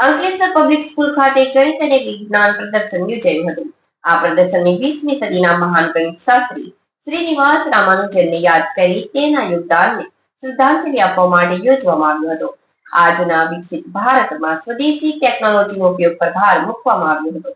Ankleshwar public school ખાતે ગણિત અને વિજ્ઞાન પ્રદર્શન યોજાયું હતું. આ પ્રદર્શનને વીસમી સદીના મહાન ગણિત શાસ્ત્રી શ્રીનિવાસ રામાનુજનને યાદ કરી તેના યોગદાનને શ્રદ્ધાંજલિ આપવા માટે યોજવામાં આવ્યો હતો. આજના વિકસિત ભારતમાં સ્વદેશી ટેકનોલોજીનો ઉપયોગ પર ભાર મૂકવામાં આવ્યો હતો.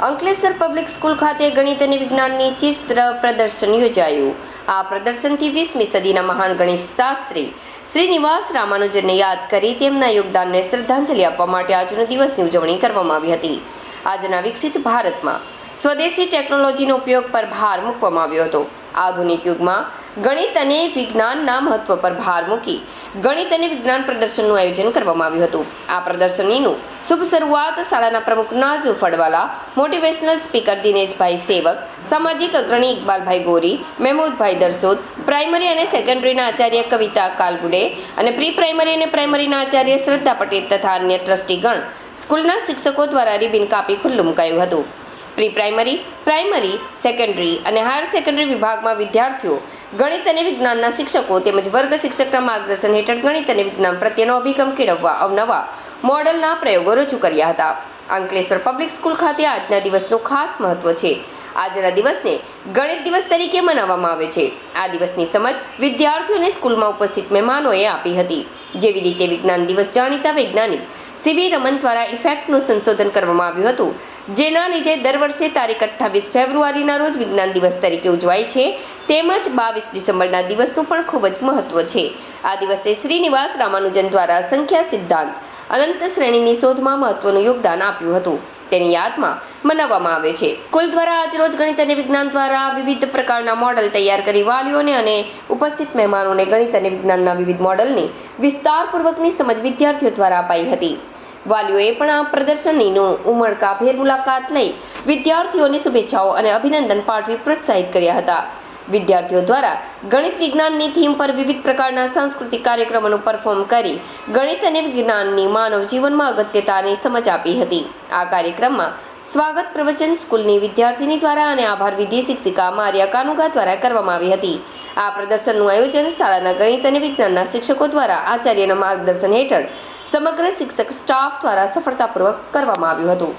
અંકલેશ્વર પબ્લિક સ્કૂલ ખાતે ગણિત અને વિજ્ઞાનની ચિત્ર પ્રદર્શન યોજાયું. આ પ્રદર્શનથી વીસમી સદીના મહાન ગણિત શાસ્ત્રી શ્રીનિવાસ રામાનુજનને યાદ કરી તેમના યોગદાનને શ્રદ્ધાંજલિ આપવા માટે આજનો દિવસની ઉજવણી કરવામાં આવી હતી. આજના વિકસિત ભારતમાં સ્વદેશી ટેકનોલોજીનો ઉપયોગ પર ભાર મૂકવામાં આવ્યો હતો. આધુનિક યુગમાં ગણિત અને વિજ્ઞાનના મહત્વ પર ભાર મૂકી ગણિત અને વિજ્ઞાન પ્રદર્શનનું આયોજન કરવામાં આવ્યું હતું. આ પ્રદર્શનીનું શુભ શરૂઆત શાળાના પ્રમુખ નાઝુ ફળવાલા, મોટિવેશનલ સ્પીકર દિનેશભાઈ સેવક, સામાજિક અગ્રણી ઇકબાલભાઈ ગોરી, મહેમૂદભાઈ દરસોદ, પ્રાઇમરી અને સેકન્ડરીના આચાર્ય કવિતા કાલગુડે અને પ્રી પ્રાઇમરી અને પ્રાઇમરીના આચાર્ય શ્રદ્ધા પટેલ તથા અન્ય ટ્રસ્ટીગણ સ્કૂલના શિક્ષકો દ્વારા રિબિન કાપી ખુલ્લું મુકાયું હતું. પ્રી પ્રાઇમરી પ્રાઇમરી, સેકન્ડરી અને હાયર સેકન્ડરી વિભાગમાં વિદ્યાર્થીઓ ગણિત અને વિજ્ઞાનના શિક્ષકો તેમજ વર્ગ શિક્ષકના માર્ગદર્શન હેઠળ ગણિત અને વિજ્ઞાન પ્રત્યેનો અભિગમ કેળવવા અવનવા મોડલના પ્રયોગો રજૂ કર્યા હતા. અંકલેશ્વર પબ્લિક સ્કૂલ ખાતે આજના દિવસનું ખાસ મહત્વ છે. આજના દિવસને ગણિત દિવસ તરીકે મનાવવામાં આવે છે. આ દિવસની સમજ વિદ્યાર્થીઓને સ્કૂલમાં ઉપસ્થિત મહેમાનોએ આપી હતી. જેવી રીતે વિજ્ઞાન દિવસ જાણીતા વૈજ્ઞાનિક સીવી રમન દ્વારા ઇફેક્ટનું સંશોધન કરવામાં આવ્યું હતું. જેના લીધે દર વર્ષે તારીખ અઠ્ઠાવીસ ફેબ્રુઆરીના રોજ વિજ્ઞાન દિવસ તરીકે ઉજવાય છે. તેમજ બાવીસ ડિસેમ્બરના દિવસનું પણ ખૂબ જ મહત્વ છે. આ દિવસે શ્રીનિવાસ રામાનુજન દ્વારા સંખ્યા સિદ્ધાંત અનંત શ્રેણીની શોધમાં મહત્વનું યોગદાન આપ્યું હતું. તેની યાદમાં મનાવવામાં આવે છે. કુલ દ્વારા આજરોજ ગણિત અને વિજ્ઞાન દ્વારા વિવિધ પ્રકારના મોડલ તૈયાર કરી વાલીઓને અને ઉપસ્થિત મહેમાનોને ગણિત અને વિજ્ઞાનના વિવિધ મોડલની વિસ્તારપૂર્વકની સમજ વિદ્યાર્થીઓ દ્વારા અપાઈ હતી. વાલીઓએ પણ આ પ્રદર્શનીનું ઉમળકાભેર મુલાકાત લઈ વિદ્યાર્થીઓને શુભેચ્છાઓ અને અભિનંદન પાઠવી પ્રોત્સાહિત કર્યા હતા. વિદ્યાર્થીઓ દ્વારા ગણિત વિજ્ઞાનની થીમ પર વિવિધ પ્રકારના સાંસ્કૃતિક કાર્યક્રમોનું પરફોર્મ કરી ગણિત અને વિજ્ઞાનની માનવ જીવનમાં અગત્યતાની સમજ આપી હતી. આ કાર્યક્રમમાં સ્વાગત પ્રવચન સ્કૂલની વિદ્યાર્થીની દ્વારા અને આભાર વિધિ શિક્ષિકા મારિયા કાનુગા દ્વારા કરવામાં આવી હતી. આ પ્રદર્શનનું આયોજન શાળાના ગણિત અને વિજ્ઞાનના શિક્ષકો દ્વારા આચાર્યના માર્ગદર્શન હેઠળ સમગ્ર શિક્ષક સ્ટાફ દ્વારા સફળતાપૂર્વક કરવામાં આવ્યું હતું.